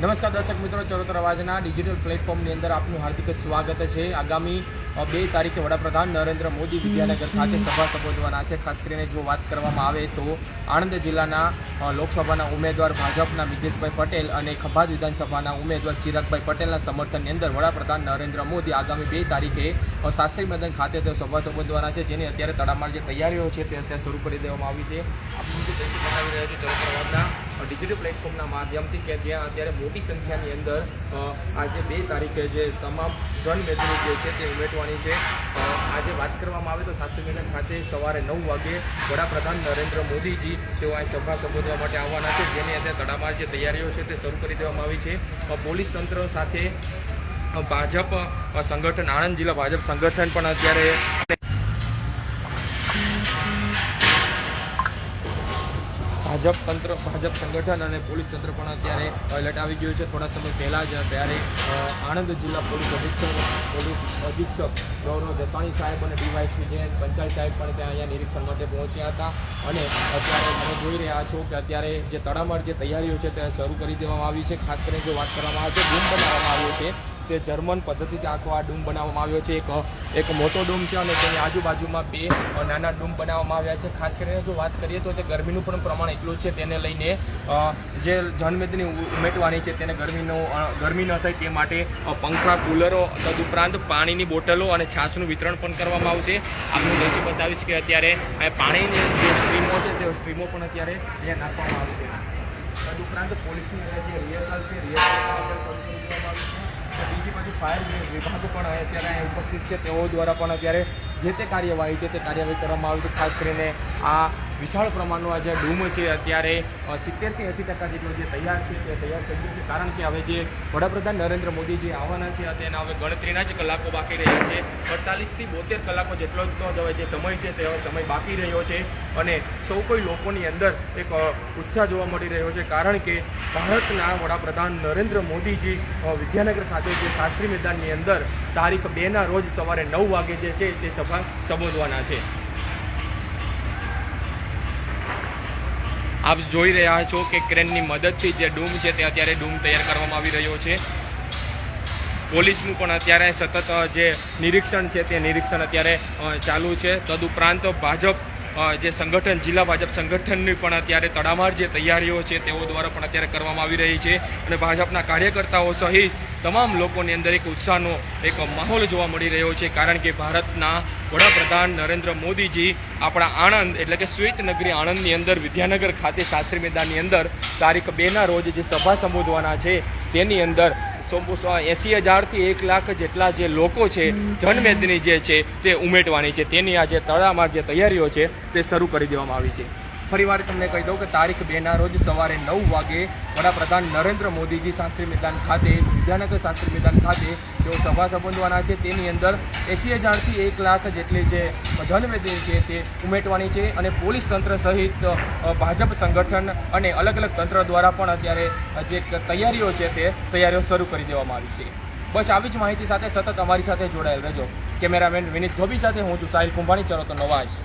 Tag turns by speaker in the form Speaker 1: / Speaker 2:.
Speaker 1: નમસ્કાર દર્શક મિત્રો, ચરોતર અવાજના ડિજિટલ પ્લેટફોર્મની અંદર આપનું હાર્દિક સ્વાગત છે. આગામી બે તારીખે વડાપ્રધાન નરેન્દ્ર મોદી વિદ્યાનગર ખાતે સભા સંબોધવાના છે. ખાસ કરીને જો વાત કરવામાં આવે તો આણંદ જિલ્લાના લોકસભાના ઉમેદવાર ભાજપના મિતેશભાઈ પટેલ અને ખભાત વિધાનસભાના ઉમેદવાર ચિરાગભાઈ પટેલના સમર્થનની અંદર વડાપ્રધાન નરેન્દ્ર મોદી આગામી બે તારીખે શાસ્ત્રી મેદાન ખાતે તેઓ સભા સંબોધવાના છે. જેની અત્યારે તડામાર જે તૈયારીઓ છે તે અત્યારે શરૂ કરી દેવામાં આવી છે. આપણે બતાવી રહ્યા છે ચરોતર અવાજના. ડિજિટલ પ્લેટફોર્મના માધ્યમથી કે જ્યાં અત્યારે મોટી સંખ્યાની અંદર આજે બે તારીખે જે તમામ જનમેદની જે છે તે ઉમેટવાની છે. આજે વાત કરવામાં આવે તો શાસ્ત્રી મેદાન ખાતે સવારે નવ વાગે વડાપ્રધાન નરેન્દ્ર મોદીજી તેઓ આ સભા સંબોધવા માટે આવવાના છે. જેની અંદર તડામાર જે તૈયારીઓ છે તે શરૂ કરી દેવામાં આવી છે. પોલીસ તંત્ર સાથે ભાજપ સંગઠન, આણંદ જિલ્લા ભાજપ સંગઠન પણ અત્યારે ભાજપ તંત્ર, ભાજપ સંગઠન અને પોલીસ તંત્ર પણ અત્યારે એલર્ટ આવી ગયું છે. થોડા સમય પહેલાં જ ત્યારે આણંદ જિલ્લા પોલીસ અધિક્ષક પોલીસ અધિક્ષક ગૌરવ દસાણી સાહેબ અને ડીવાયસપી જયંત પંચાલ સાહેબ પણ ત્યાં અહીંયા નિરીક્ષણ માટે પહોંચ્યા હતા. અને અત્યારે તમે જોઈ રહ્યા છો કે અત્યારે જે તડામાર જે તૈયારીઓ છે, તે શરૂ કરી દેવામાં આવી છે. ખાસ કરીને જો વાત કરવામાં આવે તો બૂમ બનાવવામાં આવ્યો છે. તે જર્મન પદ્ધતિથી આખો આ ડૂમ બનાવવામાં આવ્યો છે. એક એક મોટો ડૂમ છે અને તેની આજુબાજુમાં બે નાના ડૂમ બનાવવામાં આવ્યા છે. ખાસ કરીને જો વાત કરીએ તો તે ગરમીનું પણ પ્રમાણ એટલું છે. તેને લઈને જે જનમેદની ઉમેટવાની છે તેને ગરમીનો ગરમી ન થાય તે માટે પંખા, કુલરો તદુપરાંત પાણીની બોટલો અને છાશનું વિતરણ પણ કરવામાં આવશે. આપનું દર્શક બતાવીશ કે અત્યારે પાણીની જે સ્ટ્રીમો છે, તે સ્ટ્રીમો પણ અત્યારે અહીંયા નાખવામાં આવી છે. તદુપરાંત પોલીસની જે રિહર્સલ છે રિહર્સલ શરૂ બીજી બાજુ ફાયર વિભાગ પણ અત્યારે અહીં ઉપસ્થિત છે. તેઓ દ્વારા પણ અત્યારે જે તે કાર્યવાહી છે તે કાર્યવાહી કરવામાં આવી છે. ખાસ કરીને આ વિશાળ પ્રમાણનો આ જે ડૂમ છે. અત્યારે સિત્તેરથી એંસી ટકા જેટલો જે તૈયાર છે, તે તૈયાર થઈ ગયું છે. કારણ કે હવે જે વડાપ્રધાન નરેન્દ્ર મોદીજી આવવાના છે તેના હવે ગણતરીના જ કલાકો બાકી રહ્યા છે. અડતાલીસથી બોતેર કલાકો જેટલો જ હવે જે સમય છે, તે સમય બાકી રહ્યો છે. અને સૌ કોઈ લોકોની અંદર એક ઉત્સાહ જોવા મળી રહ્યો છે. કારણ કે ભારતના વડાપ્રધાન નરેન્દ્ર મોદીજી વિદ્યાનગર ખાતે જે શાસ્ત્રી મેદાનની અંદર તારીખ બેના રોજ સવારે નવ વાગે જે છે, તે સભા સંબોધવાના છે. આપ જોઈ રહ્યા છો કે ક્રેનની મદદથી જે ડૂમ છે તે અત્યારે ડૂમ તૈયાર કરવામાં આવી રહ્યો છે. પોલીસનું પણ અત્યારે સતત જે નિરીક્ષણ છે તે નિરીક્ષણ અત્યારે ચાલુ છે. તદુપરાંત ભાજપ જે સંગઠન, જિલ્લા ભાજપ સંગઠનની પણ અત્યારે તડામાર જે તૈયારીઓ છે, તેઓ દ્વારા પણ અત્યારે કરવામાં આવી રહી છે. અને ભાજપના કાર્યકર્તાઓ સહિત તમામ લોકોની અંદર એક ઉત્સાહનો એક માહોલ જોવા મળી રહ્યો છે. કારણ કે ભારતના વડાપ્રધાન નરેન્દ્ર મોદીજી આપણા આણંદ, એટલે કે શ્વેત નગરી આણંદની અંદર, વિદ્યાનગર ખાતે શાસ્ત્રી મેદાનની અંદર તારીખ બેના રોજ જે સભા સંબોધવાના છે, તેની અંદર એસી હજારથી એક લાખ જેટલા જે લોકો છે જનમેદની જે છે તે ઉમેટવાની છે. તેની આ જે તડામાર જે તૈયારીઓ છે તે શરૂ કરી દેવામાં આવી છે. ફરીવાર તમને કહી દઉં કે તારીખ બેના રોજ સવારે નવ વાગે વડાપ્રધાન નરેન્દ્ર મોદીજી શાસ્ત્રી મેદાન ખાતે, વિદ્યાનગર શાસ્ત્રી મેદાન ખાતે તેઓ સભા સંબોધવાના છે. તેની અંદર એંસી હજારથી એક લાખ જેટલી જે જનમેદની છે તે ઉમેટવાની છે અને પોલીસ તંત્ર સહિત ભાજપ સંગઠન અને અલગ અલગ તંત્ર દ્વારા પણ અત્યારે જે તૈયારીઓ છે તે તૈયારીઓ શરૂ કરી દેવામાં આવી છે. બસ આવી જ માહિતી સાથે સતત અમારી સાથે જોડાયેલ રહેજો. કેમેરામેન વિનીત ધોબી સાથે હું છું સાહિલ કુંભાણી. ચરો તો નવાજ.